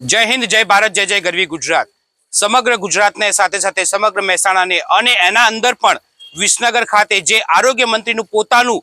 જય હિન્દ, જય ભારત, જય જય ગરવી ગુજરાત. સમગ્ર ગુજરાતને સાથે સાથે સમગ્ર મહેસાણાને અને એના અંદર પણ વિસનગર ખાતે જે આરોગ્ય મંત્રીનું પોતાનું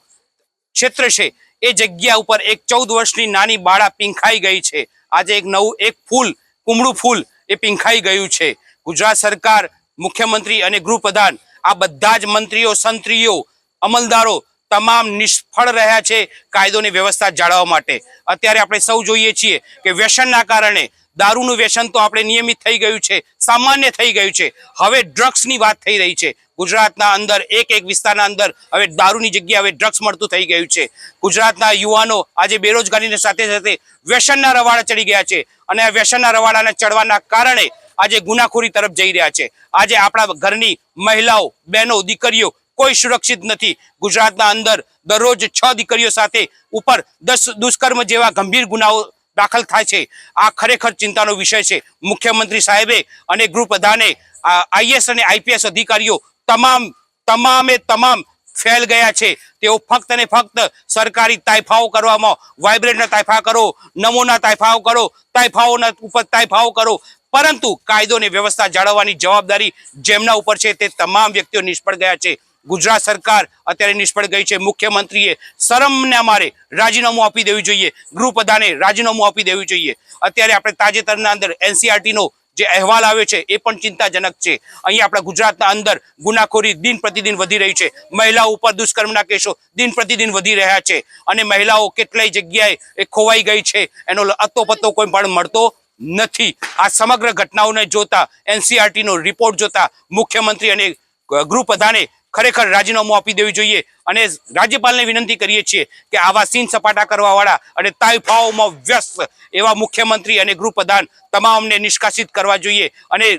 ક્ષેત્ર છે, એ જગ્યા ઉપર એક ચૌદ વર્ષની નાની બાળા પીંખાઈ ગઈ છે. આજે એક નવું, એક ફૂલ, કુમળું ફૂલ એ પીંખાઈ ગયું છે. ગુજરાત સરકાર, મુખ્યમંત્રી અને ગૃહપ્રધાન, આ બધા જ મંત્રીઓ, સંત્રીઓ, અમલદારો તમામ નિષ્ફળ રહ્યા છે કાયદોની વ્યવસ્થા જાળવવા માટે. અત્યારે આપણે સૌ જોઈએ છીએ કે વ્યસનના કારણે દારૂનું વ્યસન તો આપણે નિયમિત થઈ ગયું છે, સામાન્ય થઈ ગયું છે. હવે ડ્રગ્સની વાત થઈ રહી છે. ગુજરાતના અંદર એક એક વિસ્તારના અંદર હવે દારૂની જગ્યાએ હવે ડ્રગ્સ મળતું થઈ ગયું છે. ગુજરાતના યુવાનો આજે બેરોજગારીની સાથે સાથે વ્યસનના રવાડા ચડી ગયા છે અને આ વ્યસનના રવાડાના ચડવાના કારણે આજે ગુનાખોરી તરફ જઈ રહ્યા છે. આજે આપણા ઘરની મહિલાઓ, બહેનો, દીકરીઓ કોઈ સુરક્ષિત નથી. ગુજરાતના અંદર દરરોજ છ દીકરીઓ સાથે ઉપર દસ દુષ્કર્મ જેવા ગંભીર ગુનાઓ દાખલ થાય છે. આ ખરેખર ચિંતાનો વિષય છે. મુખ્યમંત્રી સાહેબે અને ગૃહપ્રધાને આઈએસ અને આઈપીએસ અધિકારીઓ તમામ, તમામે તમામ ફેલ ગયા છે. તેઓ ફક્ત ને ફક્ત સરકારી તાયફાઓ કરવામાં વાઇબ્રેટના તાયફા કરો, નમોના તાયફાઓ કરો, તાયફાઓના ઉપર તાયફાઓ કરો. પરંતુ કાયદો ને વ્યવસ્થા જાળવવાની જવાબદારી જેમના ઉપર છે તે તમામ વ્યક્તિઓ નિષ્ફળ ગયા છે. ગુજરાત સરકાર અત્યારે નિષ્ફળ ગઈ છે. મુખ્યમંત્રીએ શરમને અમારે રાજીનામું આપી દેવું જોઈએ. ગૃહપ્રધાને રાજીનામું આપી દેવું જોઈએ. અત્યારે આપણે તાજેતરના અંદર એનસીઆરટીનો જે અહેવાલ આવ્યો છે એ પણ ચિંતાજનક છે. અહીંયા આપણા ગુજરાતના અંદર ગુનાખોરી દિન પ્રતિદિન વધી રહી છે. મહિલાઓ ઉપર દુષ્કર્મના કેસો દિન પ્રતિદિન વધી રહ્યા છે અને મહિલાઓ કેટલાય જગ્યાએ એ ખોવાઈ ગઈ છે. એનો અતો પત્તો કોઈ પણ મળતો નથી. આ સમગ્ર ઘટનાઓને જોતા એનસીઆરટીનો રિપોર્ટ જોતા મુખ્યમંત્રી અને ગૃહપ્રધાને ખરેખર રાજીનામું આપી દેવું જોઈએ અને રાજ્યપાલને વિનંતી કરીએ છીએ કે આવા સીન સપાટા કરવાવાળા અને તાઇફાઓમાં વ્યસ્ત એવા મુખ્યમંત્રી અને ગૃહપ્રધાન તમામને નિષ્કાસિત કરવા જોઈએ અને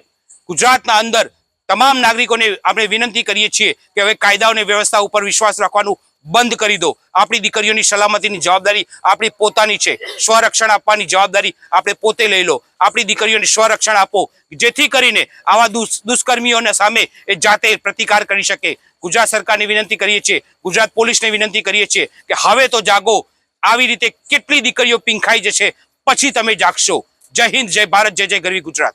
ગુજરાતના અંદર તમામ નાગરિકોને આપણે વિનંતી કરીએ છીએ કે હવે કાયદા અને વ્યવસ્થા ઉપર વિશ્વાસ રાખવાનું બંધ કરી દો. આપણી દીકરીઓની સલામતીની જવાબદારી આપણી પોતાની છે. સ્વરક્ષણ આપવાની જવાબદારી આપણે પોતે લઈ લો. આપણી દીકરીઓને સ્વરક્ષણ આપો. જેથી કરીને આવા દુષ્કર્મીઓના સામે એ જાતે પ્રતિકાર કરી શકે. ગુજરાત સરકારને વિનંતી કરીએ છીએ, ગુજરાત પોલીસને વિનંતી કરીએ છીએ કે હવે તો જાગો. આવી રીતે કેટલી દીકરીઓ પીંખાઈ જશે, પછી તમે જાગશો. જય હિન્દ, જય ભારત, જય જય ગરવી ગુજરાત.